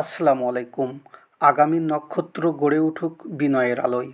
আসসালামু আলাইকুম। আগামী নক্ষত্র গড়ে উঠুক বিনয়ের আলোয়।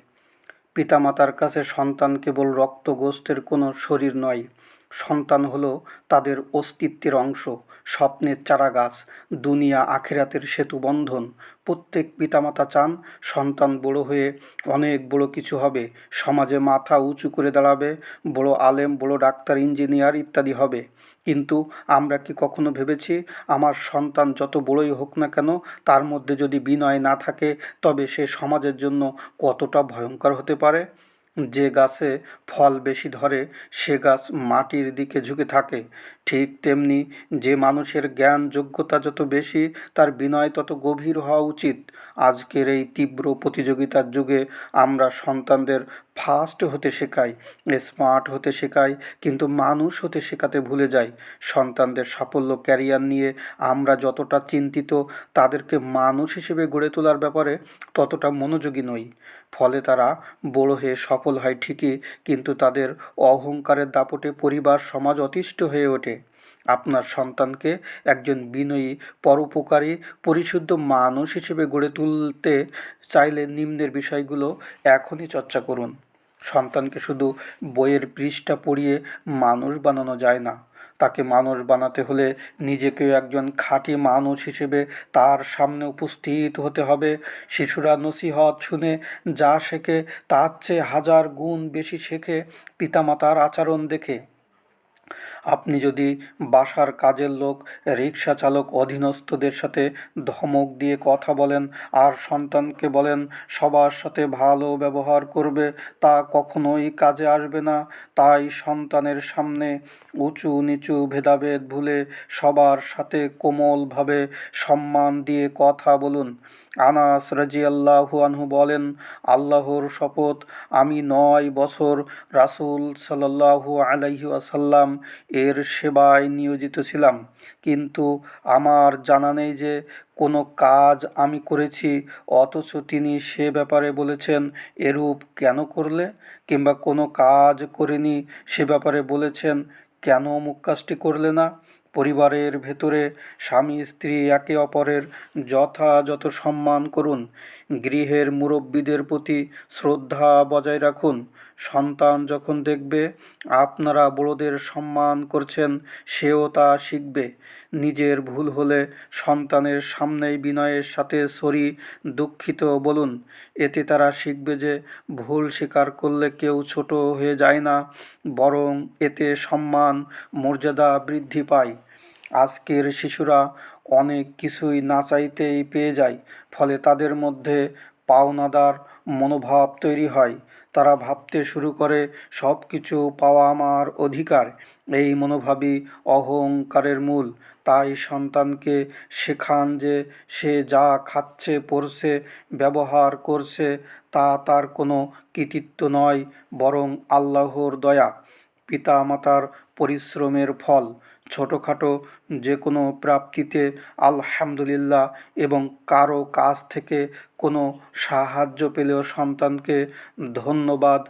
পিতামাতার কাছে সন্তান কেবল রক্ত গোস্তের কোনো শরীর নয়। সন্তান হলো তাদের অস্তিত্বের অংশ, স্বপ্নের চারাগাছ, দুনিয়া আখেরাতের সেতু বন্ধন। প্রত্যেক পিতামাতা চান সন্তান বড় হয়ে অনেক বড় কিছু হবে। সমাজে মাথা উঁচু করে দাঁড়াবে, বড় আলেম, বড় ডাক্তার, ইঞ্জিনিয়ার ইত্যাদি হবে। কিন্তু আমরা কি কখনো ভেবেছি আমার সন্তান যত বড়ই হোক না কেন, তার মধ্যে যদি বিনয় না থাকে, তবে সে সমাজের জন্য কতটা ভয়ঙ্কর হতে পারে? যে গাছে ফল বেশি ধরে, সে গাছ মাটির দিকে ঝুঁকে থাকে। ঠিক তেমনি যে মানুষের জ্ঞান যোগ্যতা যত বেশি, তার বিনয় তত গভীর হওয়া উচিত। আজকের এই তীব্র প্রতিযোগিতার যুগে আমরা সন্তানদের ফাস্ট হতে শেখাই স্মার্ট হতে শেখাই কিন্তু মানুষ হতে শেখাতে ভুলে যাই সন্তানদের সাফল্য ক্যারিয়ার নিয়ে আমরা যতটা চিন্তিত, তাদেরকে মানুষ হিসেবে গড়ে তোলার ব্যাপারে ততটা মনোযোগী নই। ফলে তারা বড় হয়ে সফল হয় ঠিকই, কিন্তু তাদের অহংকারের দাপটে পরিবার, সমাজ অতিষ্ঠ হয়ে ওঠে। আপনার সন্তানকে একজন বিনয়ী, পরোপকারী, পরিশুদ্ধ মানুষ হিসেবে গড়ে তুলতে চাইলে নিম্নের বিষয়গুলো এখনই চর্চা করুন। সন্তানকে শুধু বইয়ের পৃষ্ঠা পড়িয়ে মানুষ বানানো যায় না। তাকে মানুষ বানাতে হলে নিজেকেও একজন খাঁটি মানুষ হিসেবে তার সামনে উপস্থিত হতে হবে। শিশুরা নসিহত শুনে যা শেখে তার চেয়ে হাজার গুণ বেশি শেখে পিতামাতার আচরণ দেখে। আপনি যদি বাসার কাজের লোক রিক্সা চালক, অধীনস্থদের সাথে ধমক দিয়ে কথা বলেন, আর সন্তানকে বলেন, সবার সাথে ভালো ব্যবহার করবে, তা কখনোই কাজে আসবে না। তাই সন্তানের সামনে উঁচু নিচু ভেদাভেদ ভুলে সবার সাথে কোমলভাবে সম্মান দিয়ে কথা বলুন। আনাস রাজিয়াল্লাহু আনহু বলেন, আল্লাহর শপথ আমি নয় বছর রাসুল সাল্লাহু আলাইহি আসাল্লাম এর সেবায় নিয়োজিত ছিলাম। কিন্তু আমার জানা নেই যে কোনো কাজ আমি করেছি, অথচ তিনি সে ব্যাপারে বলেছেন, এরূপ কেন করলে? কিংবা, কোনো কাজ করিনি, সে ব্যাপারে বলেছেন, কেন মুখ কাজটি করলে না? পরিবারের ভেতরে স্বামী, স্ত্রী একে অপরের যথাযথ সম্মান করুন। গৃহের মুরব্বীদের প্রতি শ্রদ্ধা বজায় রাখুন। সন্তান যখন দেখবে আপনারা বড়দের সম্মান করছেন, সেও তা শিখবে। নিজের ভুল হলে সন্তানের সামনেই বিনয়ের সাথে সরি, দুঃখিত বলুন। এতে তারা শিখবে যে ভুল স্বীকার করলে কেউ ছোট হয়ে যায় না, বরং এতে সম্মান, মর্যাদা বৃদ্ধি পায়। আজকের শিশুরা অনেক কিছুই না চাইতেই পেয়ে যায়, ফলে তাদের মধ্যে পাওনাদার মনোভাব তৈরি হয়। তারা ভাবতে শুরু করে সব কিছু পাওয়া আমার অধিকার, এই মনোভাবই অহংকারের মূল। তাই সন্তানকে শেখান যে সে যা খাচ্ছে, পড়ছে, ব্যবহার করছে, তা তার কোনো কৃতিত্ব নয়, বরং আল্লাহর দয়া। পিতা মাতার পরিশ্রমের ফল। ছোটোখাটো যে কোনো প্রাপ্তিতে আলহামদুলিল্লাহ এবং কারও কাছ থেকে কোনো সাহায্য পেলেও সন্তানকে ধন্যবাদ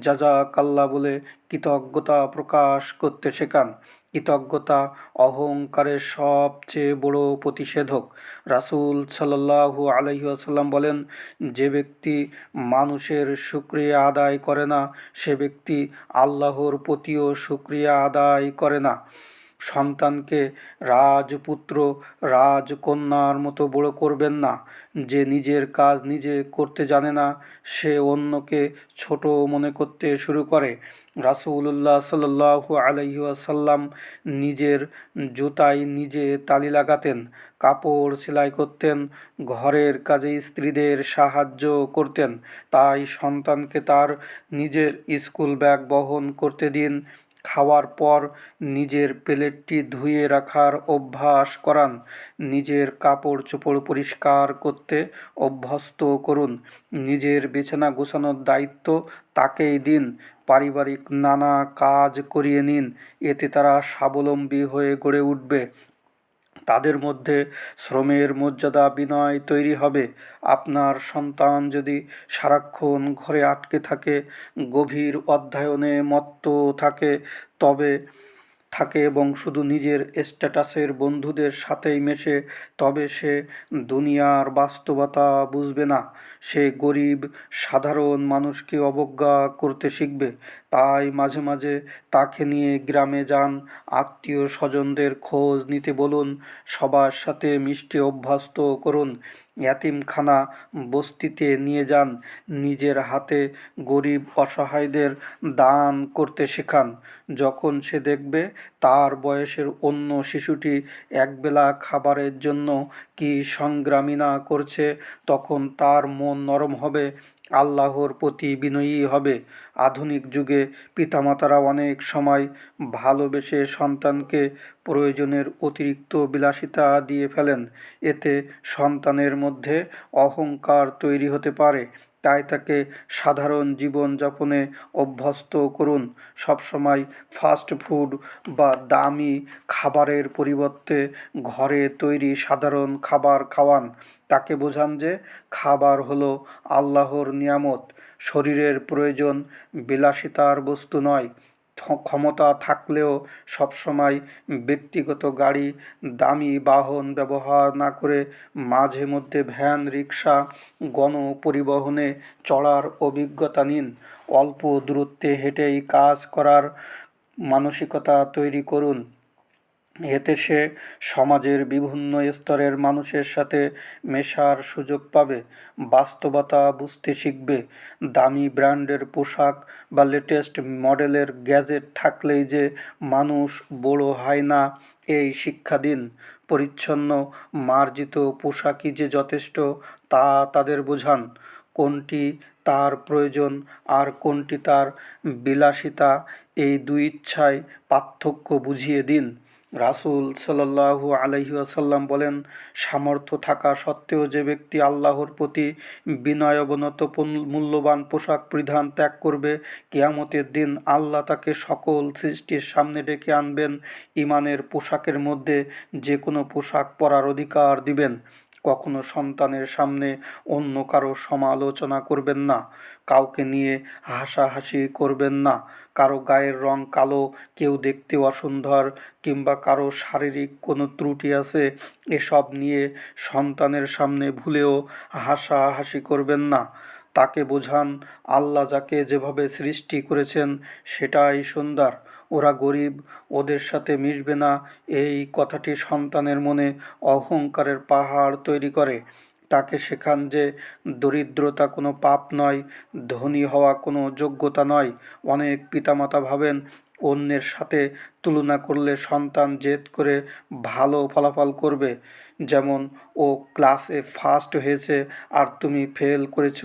যাজাকাল্লা বলে কৃতজ্ঞতা প্রকাশ করতে শেখান। কৃতজ্ঞতা, অহংকারের সবচেয়ে বড় প্রতিষেধক। রাসুল সাল্লাহু আলহি আসাল্লাম বলেন, যে ব্যক্তি মানুষের সুক্রিয়া আদায় করে না, সে ব্যক্তি আল্লাহর প্রতিও সুক্রিয়া আদায় করে না। সন্তানকে রাজপুত্র, রাজকন্যার মতো বড় করবেন না। যে নিজের কাজ নিজে করতে জানে না, সে অন্যকে ছোট মনে করতে শুরু করে। রাসুল্লাহ সাল্লাহ আলহিউসাল্লাম নিজের জুতায় নিজে তালি লাগাতেন, কাপড় সেলাই করতেন, ঘরের কাজে স্ত্রীদের সাহায্য করতেন। তাই সন্তানকে তার নিজের স্কুল ব্যাগ বহন করতে দিন, খাওয়ার পর নিজের প্লেটটি ধুয়ে রাখার অভ্যাস করান, নিজের কাপড় চোপড় পরিষ্কার করতে অভ্যস্ত করুন, নিজের বিছানা গোছানোর দায়িত্ব তাকেই দিন, পারিবারিক নানা কাজ করিয়ে নিন, এতে তারা স্বাবলম্বী হয়ে গড়ে উঠবে। তাদের মধ্যে শ্রমের মর্যাদা বিনয় তৈরি হবে। আপনার সন্তান যদি সারাক্ষণ ঘরে আটকে থাকে, গভীর অধ্যয়নে মত্ত থাকে, তবে থাকে এবং শুধু নিজের স্ট্যাটাসের বন্ধুদের সাথেই মেশে, তবে সে দুনিয়ার বাস্তবতা বুঝবে না। সে গরিব, সাধারণ মানুষকে অবজ্ঞা করতে শিখবে। তাই মাঝে মাঝে তাকে নিয়ে গ্রামে যান, আত্মীয় স্বজনদের খোঁজ নিতে বলুন, সবার সাথে মিষ্টি অভ্যস্ত করুন। এতিমখানা বস্তিতে নিয়ে যান। নিজের হাতে গরিব অসহায়দের দান করতে শেখান। যখন সে দেখবে তার বয়সের অন্য শিশুটি একবেলা খাবারের জন্য কি সংগ্রামী না করছে, তখন তার মন নরম হবে। আল্লাহর প্রতি বিনয়ী হবে। আধুনিক যুগে পিতামাতারা অনেক সময় ভালোবেসে সন্তানকে প্রয়োজনের অতিরিক্ত বিলাসিতা দিয়ে ফেলেন। এতে সন্তানের মধ্যে অহংকার তৈরি হতে পারে। তাই তাকে সাধারণ জীবনযাপনে অভ্যস্ত করুন। সবসময় ফাস্ট ফুড বা দামি খাবারের পরিবর্তে ঘরে তৈরি সাধারণ খাবার খাওয়ান। তাকে বোঝান যে খাবার হলো আল্লাহর নিয়ামত, শরীরের প্রয়োজন বিলাসিতার বস্তু নয়। ক্ষমতা থাকলেও সবসময় ব্যক্তিগত গাড়ি, দামি বাহন ব্যবহার না করে মাঝে মধ্যে ভ্যান রিক্সা গণপরিবহনে চড়ার অভিজ্ঞতা নিন। অল্প দূরত্বে হেঁটেই কাজ করার মানসিকতা তৈরি করুন। এতে সে সমাজের বিভিন্ন স্তরের মানুষের সাথে মেশার সুযোগ পাবে, বাস্তবতা বুঝতে শিখবে। দামি ব্র্যান্ডের পোশাক বা লেটেস্ট মডেলের গ্যাজেট থাকলেই যে মানুষ বড় হয় না, এই শিক্ষা দিন পরিচ্ছন্ন, মার্জিত পোশাকই যে যথেষ্ট, তা তাদের বোঝান। কোনটি তার প্রয়োজন আর কোনটি তার বিলাসিতা, এই দুই ইচ্ছায় পার্থক্য বুঝিয়ে দিন। রাসুল সাল্লাহু আলহি আসাল্লাম বলেন, সামর্থ্য থাকা সত্ত্বেও যে ব্যক্তি আল্লাহর প্রতি বিনয় অবনত মূল্যবান পোশাক পরিধান ত্যাগ করবে, কেয়ামতের দিন আল্লাহ তাকে সকল সৃষ্টির সামনে ডেকে আনবেন। ইমানের পোশাকের মধ্যে যে কোনো পোশাক পরার অধিকার দিবেন। কখনো সন্তানের সামনে অন্য কারও সমালোচনা করবেন না, কাউকে নিয়ে হাসাহাসি করবেন না, কারও গায়ের রং কালো, কেউ দেখতে অসুন্দর কিংবা কারও শারীরিক কোনো ত্রুটি আছে, এসব নিয়ে সন্তানের সামনে ভুলেও হাসাহাসি করবেন না। তাকে বোঝান, আল্লাহ যাকে যেভাবে সৃষ্টি করেছেন সেটাই সুন্দর। ওরা গরিব, ওদের সাথে মিশবে না। এই কথাটি সন্তানের মনে অহংকারের পাহাড় তৈরি করে। তাকে শেখান যে দরিদ্রতা কোনো পাপ নয়, ধনী হওয়া কোনো যোগ্যতা নয়। অনেক পিতামাতা ভাবেন অন্যের সাথে তুলনা করলে সন্তান জেদ করে ভালো ফলাফল করবে। যেমন, ও ক্লাসে ফার্স্ট হয়েছে আর তুমি ফেল করেছ।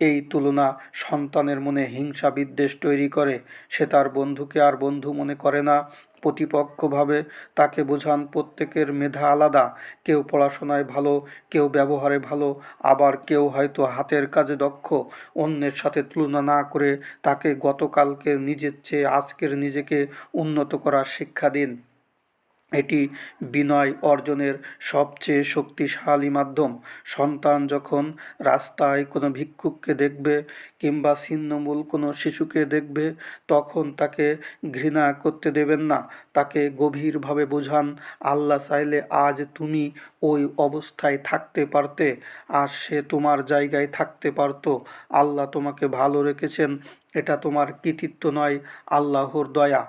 এই তুলনা সন্তানের মনে হিংসা বিদ্বেষ তৈরি করে। সে তার বন্ধুকে আর বন্ধু মনে করে না। প্রতিপক্ষভাবে তাকে বোঝান, প্রত্যেকের মেধা আলাদা, কেউ পড়াশোনায় ভালো, কেউ ব্যবহারে ভালো, আবার কেউ হয়তো হাতের কাজে দক্ষ, অন্যের সাথে তুলনা না করে তাকে গতকালকে নিজের চেয়ে আজকের নিজেকে উন্নত করার শিক্ষা দিন। এটি বিনয় অর্জনের সবচেয়ে শক্তিশালী মাধ্যম। সন্তান যখন রাস্তায় কোনো ভিক্ষুককে দেখবে কিংবা ছিন্নমূল কোনো শিশুকে দেখবে, তখন তাকে ঘৃণা করতে দেবেন না। তাকে গভীরভাবে বোঝান, আল্লাহ চাইলে আজ তুমি ওই অবস্থায় থাকতে পারতে, আর সে তোমার জায়গায় থাকতে পারতো। আল্লাহ তোমাকে ভালো রেখেছেন, এটা তোমার কৃতিত্ব নয়, আল্লাহর দয়া।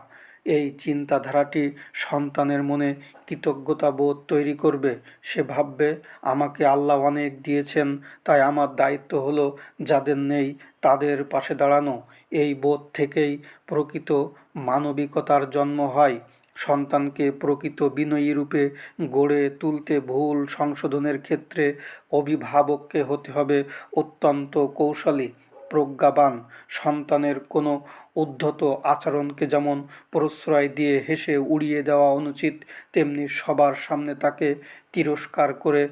এই চিন্তাধারাটি সন্তানের মনে কৃতজ্ঞতা বোধ তৈরি করবে। সে ভাববে, আমাকে আল্লাহ অনেক দিয়েছেন, তাই আমার দায়িত্ব হলো যাদের নেই তাদের পাশে দাঁড়ানো। এই বোধ থেকেই প্রকৃত মানবিকতার জন্ম হয়। সন্তানকে প্রকৃত বিনয়ী রূপে গড়ে তুলতে ভুল সংশোধনের ক্ষেত্রে অভিভাবককে হতে হবে অত্যন্ত কৌশলী। প্রজ্ঞাবান। সন্তানের কোনো উদ্ধত আচরণকে যেমন প্রশ্রয় দিয়ে হেসে উড়িয়ে দেওয়া অনুচিত, তেমনি সবার সামনে তাকে তিরস্কার করে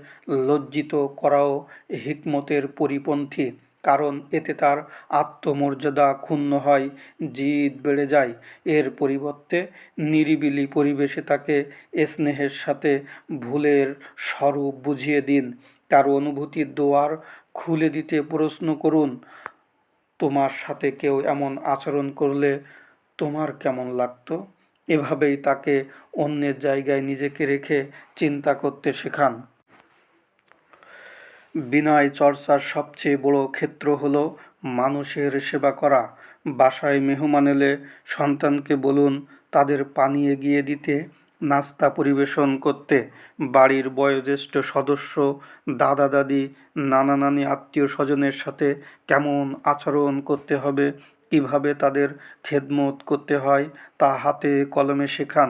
লজ্জিত করাও হিকমতের পরিপন্থী। কারণ এতে তার আত্মমর্যাদা ক্ষুণ্ণ হয়, জিদ বেড়ে যায়। এর পরিবর্তে নিরিবিলি পরিবেশে তাকে স্নেহের সাথে ভুলের স্বরূপ বুঝিয়ে দিন। তার অনুভূতির দোয়ার খুলে দিতে প্রশ্ন করুন তোমার সাথে কেউ এমন আচরণ করলে তোমার কেমন লাগতো? এভাবেই তাকে অন্যের জায়গায় নিজেকে রেখে চিন্তা করতে শেখান। বিনয় চর্চার সবচেয়ে বড় ক্ষেত্র হল মানুষের সেবা করা। বাসায় মেহমান এলে সন্তানকে বলুন, তাদের পানি এগিয়ে দিতে নাস্তা পরিবেশন করতে। বাড়ির বয়োজ্যেষ্ঠ সদস্য, দাদা দাদি, নানা নানি আত্মীয় স্বজনের সাথে কেমন আচরণ করতে হবে, কীভাবে তাদের খেদমত করতে হয় তা হাতে কলমে শেখান।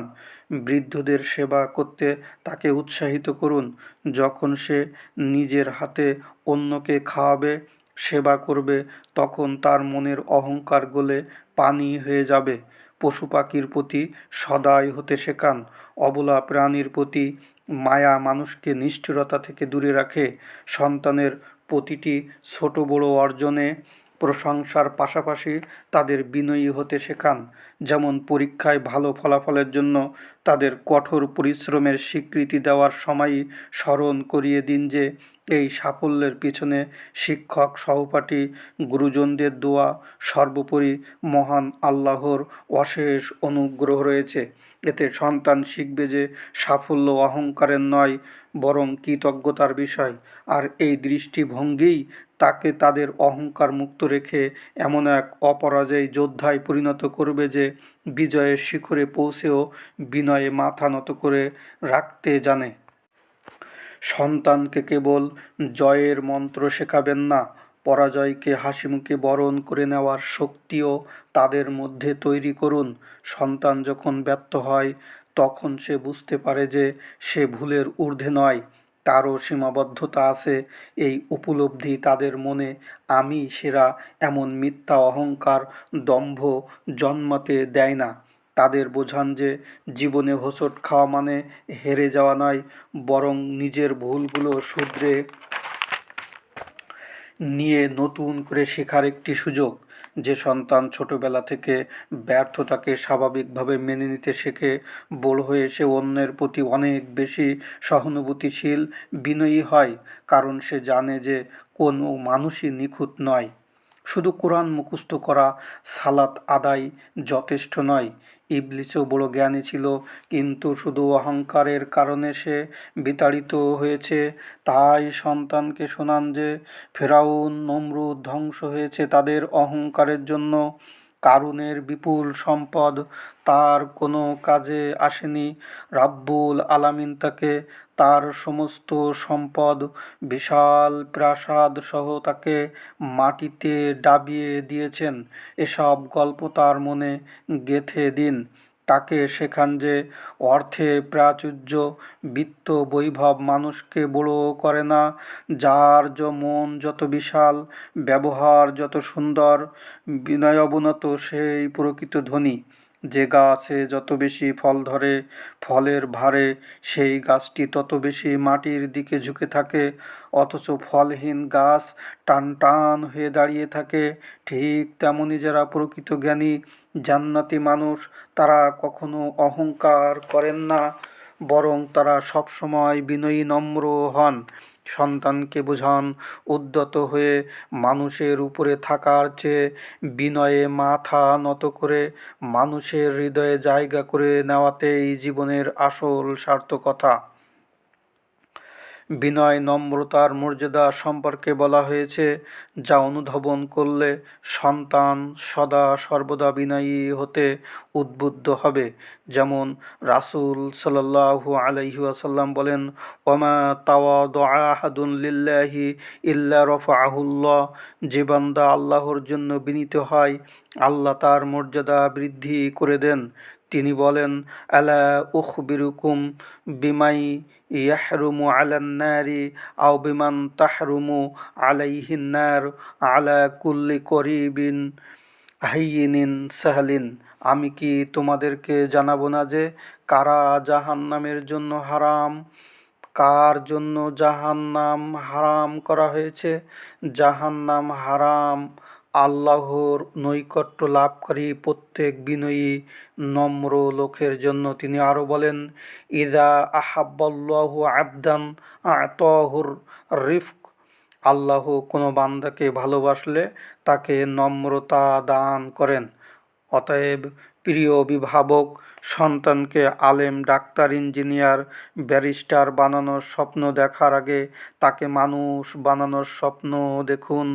বৃদ্ধদের সেবা করতে তাকে উৎসাহিত করুন। যখন সে নিজের হাতে অন্যকে খাওয়াবে, সেবা করবে, তখন তার মনের অহংকার গলে পানি হয়ে যাবে। পশু পাখির প্রতি সদাই হতে শেখান। অবলা প্রাণীর প্রতি মায়া মানুষকে নিষ্ঠুরতা থেকে দূরে রাখে। সন্তানের প্রতিটি ছোট বড় অর্জনে প্রশংসার পাশাপাশি তাদের বিনয়ী হতে শেখান, যেমন পরীক্ষায় ভালো ফলাফলের জন্য তাদের কঠোর পরিশ্রমের স্বীকৃতি দেওয়ার সময়ই স্মরণ করিয়ে দিন যে এই সাফল্যের পিছনে শিক্ষক, সহপাঠী, গুরুজনদের দোয়া সর্বোপরি মহান আল্লাহর অশেষ অনুগ্রহ রয়েছে। এতে সন্তান শিখবে যে সাফল্য অহংকারের নয়, বরং কৃতজ্ঞতার বিষয়। আর এই দৃষ্টিভঙ্গিই তাকে তাদের অহংকার মুক্ত রেখে এমন এক অপরাজয় যোদ্ধায় পরিণত করবে যে বিজয়ের শিখরে পৌঁছেও বিনয়ে মাথা নত করে রাখতে জানে। সন্তানকে কেবল জয়ের মন্ত্র শেখাবেন না, পরাজয়কে হাসিমুখে বরণ করে নেওয়ার শক্তিও তাদের মধ্যে তৈরি করুন। সন্তান যখন ব্যর্থ হয়, তখন সে বুঝতে পারে যে সে ভুলের ঊর্ধ্বে নয়। তারও সীমাবদ্ধতা আছে। এই উপলব্ধি তাদের মনে আমি সেরা এমন মিথ্যা অহংকার দম্ভ জন্মাতে দেয় না। তাদের বোঝান যে জীবনে হোঁচট খাওয়া মানে হেরে যাওয়া নয়, বরং নিজের ভুলগুলো শুধরে নিয়ে নতুন করে শেখার একটি সুযোগ যে সন্তান ছোটবেলা থেকে ব্যর্থতাকে স্বাভাবিকভাবে মেনে নিতে শেখে, বড় হয়ে সে অন্যের প্রতি অনেক বেশি সহানুভূতিশীল, বিনয়ী হয়। কারণ সে জানে যে কোনো মানুষই নিখুঁত নয়। শুধু কোরআন মুখস্থ করা সালাত আদায় যথেষ্ট নয়। ইবলিসও বড় জ্ঞানী ছিল, কিন্তু শুধু অহংকারের কারণে সে বিতাড়িত হয়েছে। তাই সন্তানকে শোনান যে, ফেরাউন নমরুদ ধ্বংস হয়েছে তাদের অহংকারের জন্য। কারুনের বিপুল সম্পদ তার কোনো কাজে আসেনি। রাব্বুল আলামিন তাকে তার সমস্ত সম্পদ, বিশাল প্রাসাদ সহ তাকে মাটিতে ডাবিয়ে দিয়েছেন। এসব গল্প তার মনে গেথে দিন। তাকে সেখান যে অর্থে প্রাচুর্য, বিত্ত, বৈভব মানুষকে বড় করে না। যার য মন যত বিশাল, ব্যবহার যত সুন্দর বিনয় অবনত সেই প্রকৃত ধনী। যে গাছে যত বেশি ফল ধরে, ফলের ভারে সেই গাছটি তত বেশি মাটির দিকে ঝুঁকে থাকে, অথচ ফলহীন গাছ টান টান হয়ে দাঁড়িয়ে থাকে। ঠিক তেমনই যারা প্রকৃত জ্ঞানী, জান্নাতি মানুষ, তারা কখনো অহংকার করেন না, বরং তারা সবসময় বিনয়ী, নম্র হন। সন্তানকে বোঝান, উদ্যত হয়ে মানুষের উপরে থাকার চেয়ে বিনয়ে মাথা নত করে মানুষের হৃদয়ে জায়গা করে নেওয়াতেই জীবনের আসল সার্থকতা। বিনয় নম্রতার মর্যাদা সম্পর্কে বলা হয়েছে, যা অনুধাবন করলে সন্তান সদা সর্বদা বিনয়ী হতে উদ্বুদ্ধ হবে। যেমন রাসুল সাল্লাহু আলাইহি আসাল্লাম বলেন, ওমা তাওয়া আহাদুন লিল্লাহি ইল্লা রফাহুল্লাহ। যে বান্দা আল্লাহর জন্য বিনীত হয়, আল্লাহ তার মর্যাদা বৃদ্ধি করে দেন। তিনি বলেন, আলা উখবিরুকুম বিমাই ইয়াহরুমু আলান নারি আও বিমান তাহরুমু আলাইহিন নার আলা কুল্লি করিবিন হাইয়িনিন সাহলিন। আমি কি তোমাদেরকে জানাব না যে কারা জাহান্নামের জন্য হারাম? কার জন্য জাহান্নাম হারাম করা হয়েছে? জাহান্নাম হারাম আল্লাহর নৈকট্য লাভকারী প্রত্যেক বিনয়ী নম্র লোকের জন্য। তিনি আরও বলেন, ইদা আহাব্বাল্লাহু আবদান আতহুর রিফক। আল্লাহ কোনো বান্দাকে ভালোবাসলে তাকে নম্রতা দান করেন। অতএব প্রিয় অভিভাবক, সন্তানকে আলেম, ডাক্তার, ইঞ্জিনিয়ার, ব্যারিস্টার বানানোর স্বপ্ন দেখার আগে তাকে মানুষ বানানোর স্বপ্ন দেখুন।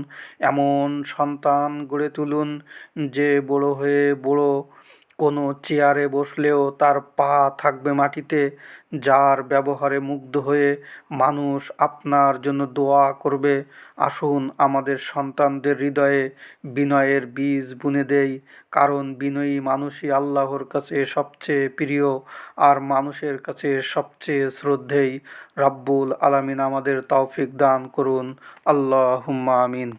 এমন সন্তান গড়ে তুলুন যে বড় হয়ে বড় কোনো চেয়ারে বসলেও তার পা থাকবে মাটিতে, যার ব্যবহারে মুগ্ধ হয়ে মানুষ আপনার জন্য দোয়া করবে। আসুন আমাদের সন্তানদের হৃদয়ে বিনয়ের বীজ বুনে দেই, কারণ বিনয়ী মানুষই আল্লাহর কাছে সবচেয়ে প্রিয় আর মানুষের কাছে সবচেয়ে শ্রদ্ধেয়। রাব্বুল আলামিন আমাদের তৌফিক দান করুন। আল্লাহুম্মা আমিন।